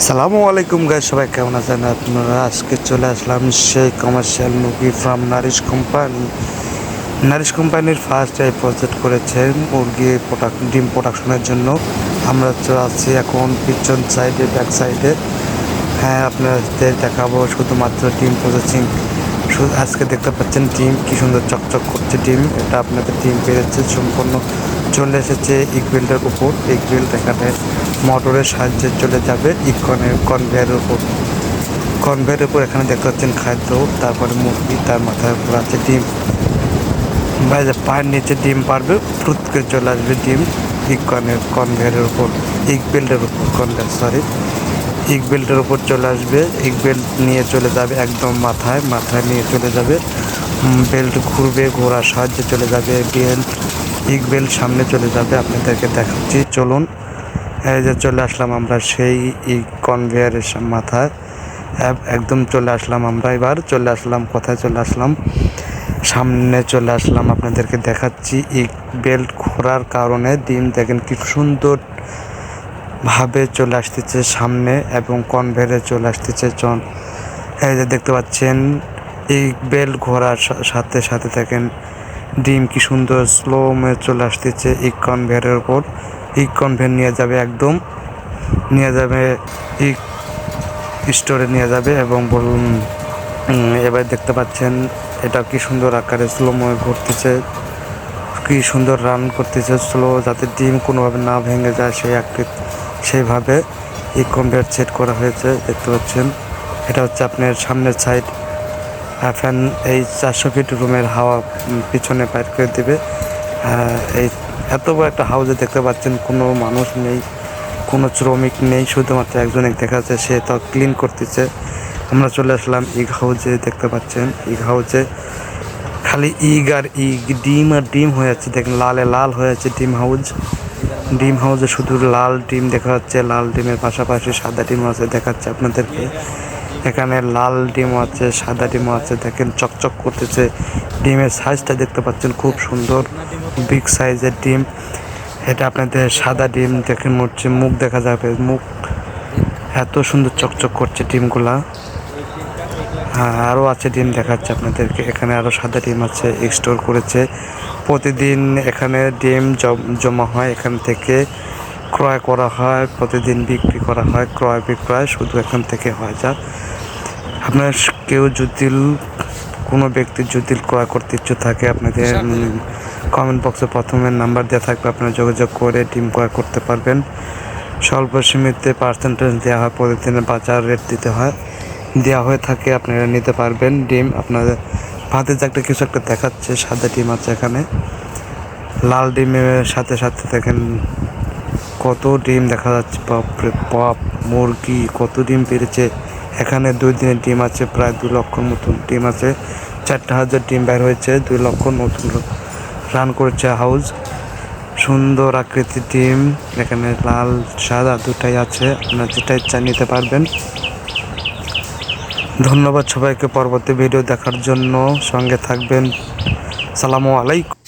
সালামু আলাইকুম গাই সবাই কেমন আছেন? আপনারা আজকে চলে আসলাম সেই কমার্শিয়াল মুরগি ফার্ম নারিশ কোম্পানি নারিশ কোম্পানির ফার্স্ট এই প্রজেক্ট করেছেন মুরগি প্রোডাক্ট ডিম প্রোডাকশনের জন্য। আমরা তো আছি এখন পিছন সাইডে ব্যাক সাইডে হ্যাঁ আপনাদের দেখাবো শুধুমাত্র ডিম প্রসেসিং আজকে দেখতে পাচ্ছেন ডিম কি সুন্দর চকচক করছে ডিম। এটা আপনাদের ডিম বেড়েছে সম্পূর্ণ চলে এসেছে ইকবেল্টের উপর। ইকবেল্ট এখানে মোটরের সাহায্যে চলে যাবে ইকনের কনভেয়ারের উপর। কনভেয়ারের উপর এখানে দেখতে পাচ্ছেন খাদ্য, তারপরে মুরগি, তার মাথার উপর আছে ডিম। পায়ের নিচে ডিম পারবে ফ্রুতকে চলে আসবে ডিম ইকনের কনভেয়ারের উপর। ইক বেল্টের উপর কনভেয়ার সরি ইক বেল্টের উপর চলে আসবে ইক বেল্ট নিয়ে চলে যাবে একদম মাথায় মাথায় নিয়ে চলে যাবে। বেল্ট ঘুরবে, ঘোরার সাহায্যে চলে যাবে, বেল্ট ইক বেল্ট সামনে চলে যাবে। আপনাদেরকে দেখাচ্ছি, চলুন। এই যে চলে আসলাম আমরা সেই কনভেয়ারের মাথায়। একদম চলে আসলাম আমরা এবার, চলে আসলাম, কোথায় চলে আসলাম? সামনে চলে আসলাম, আপনাদেরকে দেখাচ্ছি। ইক বেল্ট ঘোরার কারণে ডিম দেখেন কি সুন্দর ভাবে চলে আসতেছে সামনে এবং কনভেয়ারে চলে আসতেছে জন। এই যে দেখতে পাচ্ছেন, এই বেল্ট ঘোরার সাথে সাথে দেখেন ডিম কি সুন্দর স্লো চলে আসতেছে এই কনভেয়ারের উপর। এই কনভেয়ার নিয়ে যাবে একদম। নিয়ে যাবে এই স্টোরে নিয়ে যাবে এবং বলুন এবার দেখতে পাচ্ছেন এটা কি সুন্দর আকারে স্লো মে ঘুরতেছে, কি সুন্দর রান করতেছে স্লো যাতে ডিম কোনোভাবে না ভেঙে যায় সেই আকৃত সেইভাবে এই কম্পেয়ার সেট করা হয়েছে, দেখতে পাচ্ছেন। এটা হচ্ছে আপনার সামনের সাইড ফ্যান এই চারশো ফিট রুমের হাওয়া পিছনে বাইর করে দেবে এই এত বড় একটা হাউসে দেখতে পাচ্ছেন, কোনো মানুষ নেই, কোনো শ্রমিক নেই, শুধুমাত্র একজনে দেখা যাচ্ছে, সে তো ক্লিন করতেছে। আমরা চলে আসলাম ইগ হাউজে দেখতে পাচ্ছেন ইগ হাউজে খালি ইগ আর ইগ, ডিম আর ডিম হয়ে যাচ্ছে, দেখেন লালে লাল হয়ে যাচ্ছে ডিম হাউস ডিম হাউসে শুধু লাল ডিম দেখা যাচ্ছে, লাল ডিমের পাশাপাশি সাদা ডিম আছে, দেখাচ্ছে আপনাদেরকে। এখানে লাল ডিম আছে, সাদা ডিম আছে, দেখেন চকচক করতেছে। ডিমের সাইজটা দেখতে পাচ্ছেন খুব সুন্দর বিগ সাইজের ডিম। এটা আপনাদের সাদা ডিম, দেখেন হচ্ছে মুখ দেখা যাবে। মুখ এত সুন্দর চকচক করছে ডিমগুলা। হ্যাঁ আরও আছে ডিম দেখাচ্ছে আপনাদেরকে। এখানে আরও সাদা ডিম আছে স্টোর করেছে। প্রতিদিন এখানে ডিম জমা হয় এখান থেকে। ক্রয় করা হয় প্রতিদিন বিক্রি করা হয় ক্রয় বিক্রয় শুধু এখান থেকে হয় যা আপনার কেউ যদি কোনো ব্যক্তির যদি ক্রয় করতে ইচ্ছুক থাকে আপনাদের কমেন্ট বক্সে প্রথমে নাম্বার দেওয়া থাকবে আপনারা যোগাযোগ করে ডিম ক্রয় করতে পারবেন। স্বল্প সীমিত পার্সেন্টেজ দেওয়া হয় প্রতিদিনের বাজার রেট দিতে হয়। দেওয়া হয়ে থাকে আপনারা নিতে পারবেন ডিম। আপনাদের ভাতের যে একটা কিছু একটা দেখাচ্ছে সাদা ডিম আছে এখানে। লাল ডিমের সাথে সাথে দেখেন কত ডিম দেখা যাচ্ছে, বাপরে বাপ, মুরগি কত ডিম পেরেছে। এখানে দুই দিনের ডিম আছে, প্রায় দু লক্ষ মতন ডিম আছে। চারটা হাজার ডিম বের হয়েছে, দুই লক্ষ নতুন রান করেছে হাউস সুন্দর আকৃতির ডিম, এখানে লাল, সাদা দুটাই আছে, আপনার যেটা ইচ্ছা নিতে পারবেন। ধন্যবাদ সবাইকে পরবর্তী ভিডিও দেখার জন্য, সঙ্গে থাকবেন। সালামু আলাইকুম।